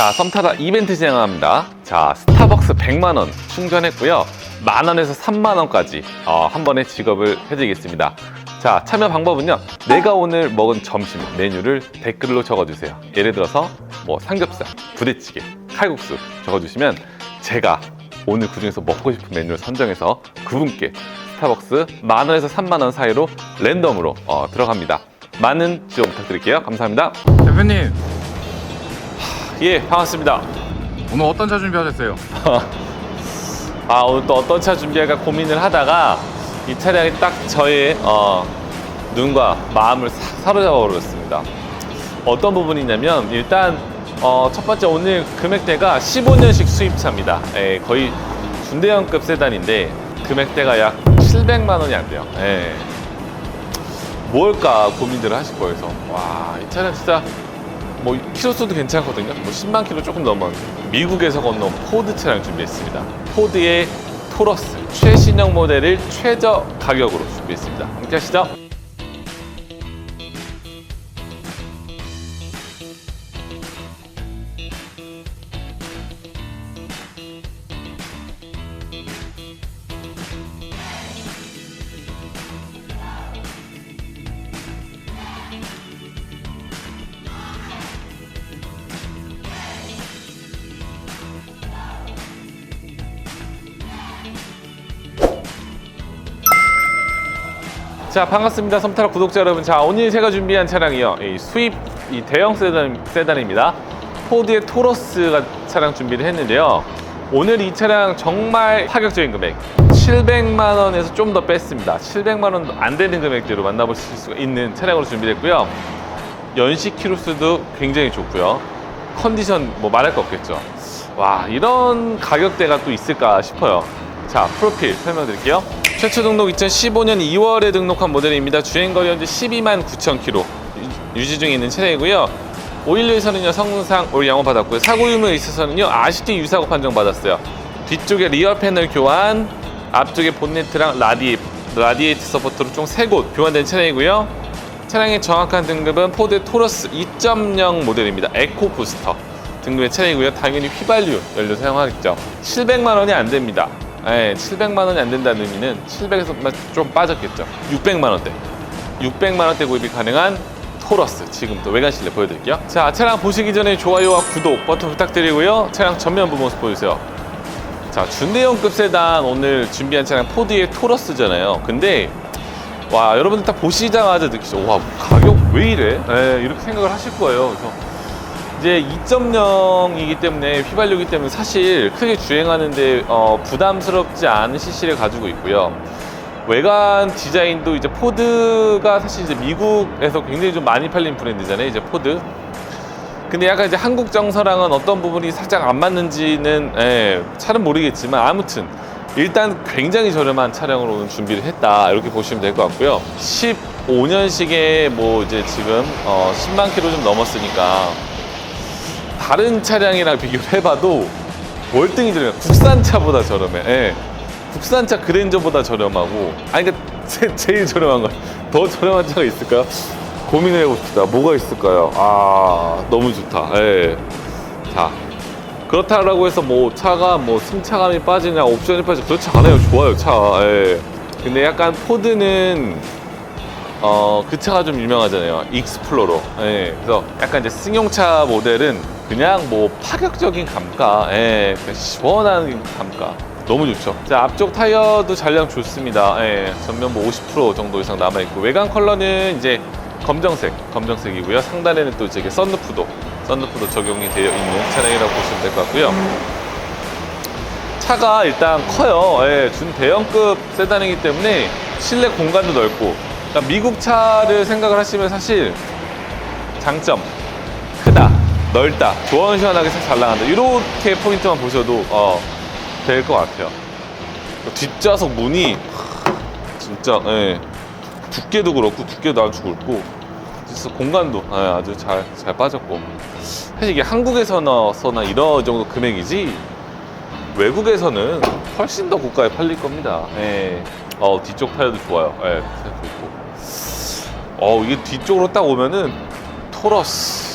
자, 썸타다 이벤트 진행합니다. 자, 스타벅스 100만원 충전했고요. 만원에서 3만원까지 어, 한 번에 지급을 해드리겠습니다. 자, 참여 방법은요. 내가 오늘 먹은 점심 메뉴를 댓글로 적어주세요. 예를 들어서 뭐 삼겹살, 부대찌개, 칼국수 적어주시면 제가 오늘 그 중에서 먹고 싶은 메뉴를 선정해서 그분께 스타벅스 만원에서 3만원 사이로 랜덤으로 어, 들어갑니다. 많은 지원 부탁드릴게요. 감사합니다. 대표님 예, 반갑습니다. 오늘 어떤 차 준비하셨어요? 아 오늘 또 어떤 차 준비할까 고민을 하다가 이 차량이 딱 저의 어, 눈과 마음을 싹 사로잡아 버렸습니다. 어떤 부분이냐면 일단 어, 첫 번째 오늘 금액대가 15년식 수입차입니다. 예, 거의 중대형급 세단인데 금액대가 약 700만 원이 안 돼요. 예. 뭘까 고민들을 하실 거예요. 그래서 와, 이 차량 진짜 뭐 키로수도 괜찮거든요. 뭐 10만 키로 조금 넘은 미국에서 건너온 포드 차량 준비했습니다. 포드의 토러스 최신형 모델을 최저 가격으로 준비했습니다. 함께 하시죠. 자 반갑습니다. 섬타라 구독자 여러분. 자 오늘 제가 준비한 차량이요. 이 수입 이 대형 세단, 세단입니다. 포드의 토러스가 차량 준비를 했는데요. 오늘 이 차량 정말 파격적인 금액. 700만 원에서 좀 더 뺐습니다. 700만 원도 안 되는 금액대로 만나보실 수가 있는 차량으로 준비됐고요. 연식 키로수도 굉장히 좋고요. 컨디션 뭐 말할 거 없겠죠. 와 이런 가격대가 또 있을까 싶어요. 자 프로필 설명드릴게요 최초 등록 2015년 2월에 등록한 모델입니다 주행거리 현재 12만 9천 킬로 유- 유지 중에 있는 차량이고요 511에서는요 성능상 올 양호 받았고요 사고 유무에 있어서는요 RCT 유사고 판정 받았어요 뒤쪽에 리어 패널 교환 앞쪽에 본네트랑 라디, 라디에이트 서포트로 총 3곳 교환된 차량이고요 차량의 정확한 등급은 포드 토러스 2.0 모델입니다. 에코 부스터 등급의 차량이고요. 당연히 휘발유 연료 사용하겠죠. 700만 원이 안 됩니다. 예, 700만 원이 안 된다는 의미는 700에서 좀 빠졌겠죠. 600만 원대. 600만 원대 구입이 가능한 토러스 지금 또 외관 실내 보여드릴게요. 자, 차량 보시기 전에 좋아요와 구독 버튼 부탁드리고요. 차량 전면부 모습 보여주세요. 자, 준대형급 세단 오늘 준비한 차량 포드의 토러스잖아요. 근데 와 여러분들 다 보시자마자 느끼죠 와 가격 왜 이래 네, 이렇게 생각을 하실 거예요 그래서 이제 2.0이기 때문에 휘발유이기 때문에 사실 크게 주행하는데 어, 부담스럽지 않은 CC를 가지고 있고요. 외관 디자인도 이제 포드가 사실 이제 미국에서 굉장히 좀 많이 팔린 브랜드잖아요 이제 포드. 근데 약간 이제 한국 정서랑은 어떤 부분이 살짝 안 맞는지는 예, 잘은 모르겠지만 아무튼 일단 굉장히 저렴한 차량으로 오늘 준비를 했다 이렇게 보시면 될 것 같고요. 15년식에 뭐 이제 지금 어, 10만 킬로 좀 넘었으니까 다른 차량이랑 비교를 해봐도 월등히 저렴해 국산차보다 저렴해 예. 국산차 그랜저보다 저렴하고 아니 그러니까 제, 제일 저렴한 거 더 저렴한 차가 있을까요? 고민을 해봅시다 뭐가 있을까요? 아 너무 좋다 예. 자 그렇다라고 해서 뭐 차가 뭐 승차감이 빠지냐 옵션이 빠지냐 그렇지 않아요 좋아요 차 예. 근데 약간 포드는 어, 그 차가 좀 유명하잖아요. 익스플로러. 예, 그래서 약간 이제 승용차 모델은 그냥 뭐 파격적인 감가, 예, 시원한 감가. 너무 좋죠. 자, 앞쪽 타이어도 잔량 좋습니다. 예, 전면부 50% 정도 이상 남아있고, 외관 컬러는 이제 검정색, 검정색이고요. 상단에는 또 이제 썬루프도, 썬루프도 적용이 되어 있는 차량이라고 보시면 될 것 같고요. 차가 일단 커요. 예, 준 대형급 세단이기 때문에 실내 공간도 넓고, 그러니까 미국 차를 생각을 하시면 사실 장점 넓다, 시원시원하게 잘 나간다. 이렇게 포인트만 보셔도 어, 될 것 같아요. 뒷좌석 문이 진짜 예, 두께도 그렇고 두께도 아주 굵고 진짜 공간도 예, 아주 잘, 잘 빠졌고 사실 이게 한국에서나 이런 정도 금액이지 외국에서는 훨씬 더 고가에 팔릴 겁니다. 예. 어, 뒤쪽 타이어도 좋아요. 예, 있고. 어, 이게 뒤쪽으로 딱 오면은 토러스.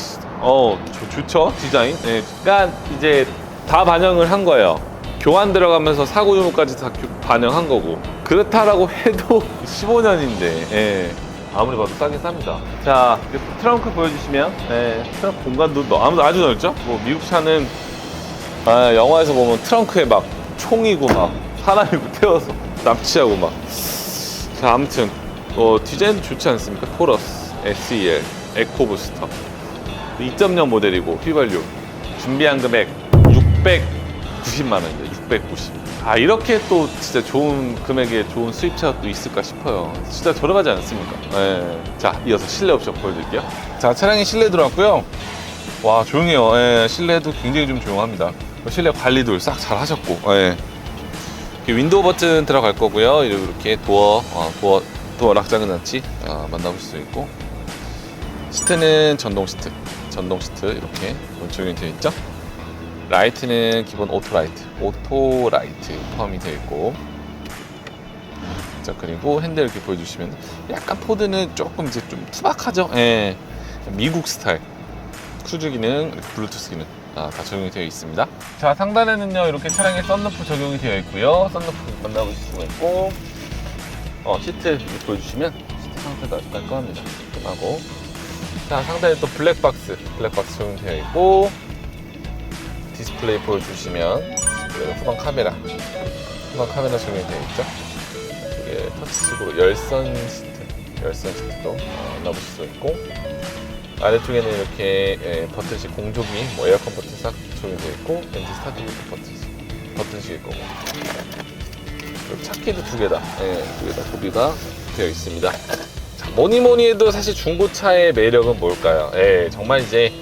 어, 좋- 좋죠 디자인. 네, 그러니까 이제 다 반영을 한 거예요. 교환 들어가면서 사고 유무까지 다 교- 반영한 거고 그렇다라고 해도 15년인데 예. 아무리 봐도 싸긴 쌉니다. 자 이렇게 트렁크 보여주시면 예, 트렁크 공간도 너- 아무도 아주 넓죠. 뭐 미국 차는 아, 영화에서 보면 트렁크에 막 총이고 막 사람이고 태워서 납치하고 막. 자 아무튼 어, 디자인도 좋지 않습니까? 토러스, SEL, 에코부스터 2.0 모델이고 휘발유 준비한 금액 690만 원입니다. 690. 아 이렇게 또 진짜 좋은 금액에 좋은 수입차가 또 있을까 싶어요. 진짜 저렴하지 않습니까? 예. 자 이어서 실내 옵션 보여드릴게요. 자 차량이 실내 들어왔고요. 와 조용해요. 예, 실내도 굉장히 좀 조용합니다. 실내 관리도 싹 잘 하셨고. 예. 윈도우 버튼 들어갈 거고요. 이렇게 도어, 어, 도어, 도어 락장은 장치 어, 만나볼 수 있고 시트는 전동 시트, 전동 시트 이렇게 적용이 되어 있죠. 라이트는 기본 오토 라이트, 오토 라이트 포함이 되어 있고. 자 그리고 핸들 이렇게 보여주시면 약간 포드는 조금 이제 좀 투박하죠. 예, 미국 스타일. 크루즈 기능, 블루투스 기능 아, 다 적용이 되어 있습니다. 자 상단에는요 이렇게 차량에 썬루프 적용이 되어 있고요. 썬루프 만나보실 수가 있고 어, 시트 보여주시면 시트 상태가 깔끔합니다. 깔끔하고 자 상단에 또 블랙박스 블랙박스 적용되어 있고 디스플레이 보여주시면 후방 카메라 후방 카메라 적용이 되어 있죠. 이게 터치식으로 열선 시트 열선 시트도 어, 만나보실 수가 있고 아래쪽에는 이렇게 예, 버튼식 공조기, 뭐 에어컨 버튼 싹 적용되어 있고 벤츠 스타트 버튼식, 버튼식일 거고 그리고 차키도 두 개다, 예, 두 개다 구비가 되어 있습니다. 자, 뭐니 뭐니 해도 사실 중고차의 매력은 뭘까요? 예, 정말 이제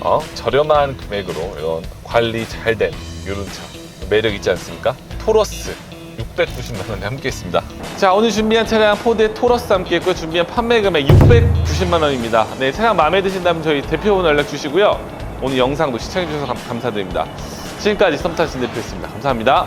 어, 저렴한 금액으로 이런 관리 잘 된 이런 차 매력 있지 않습니까? 토러스 690만 원에 함께 했습니다. 자, 오늘 준비한 차량 포드의 토러스 함께 했고요. 준비한 판매 금액 690만 원입니다. 네, 차량 마음에 드신다면 저희 대표번호 연락 주시고요. 오늘 영상도 시청해 주셔서 감- 감사드립니다. 지금까지 썸타신 대표였습니다. 감사합니다.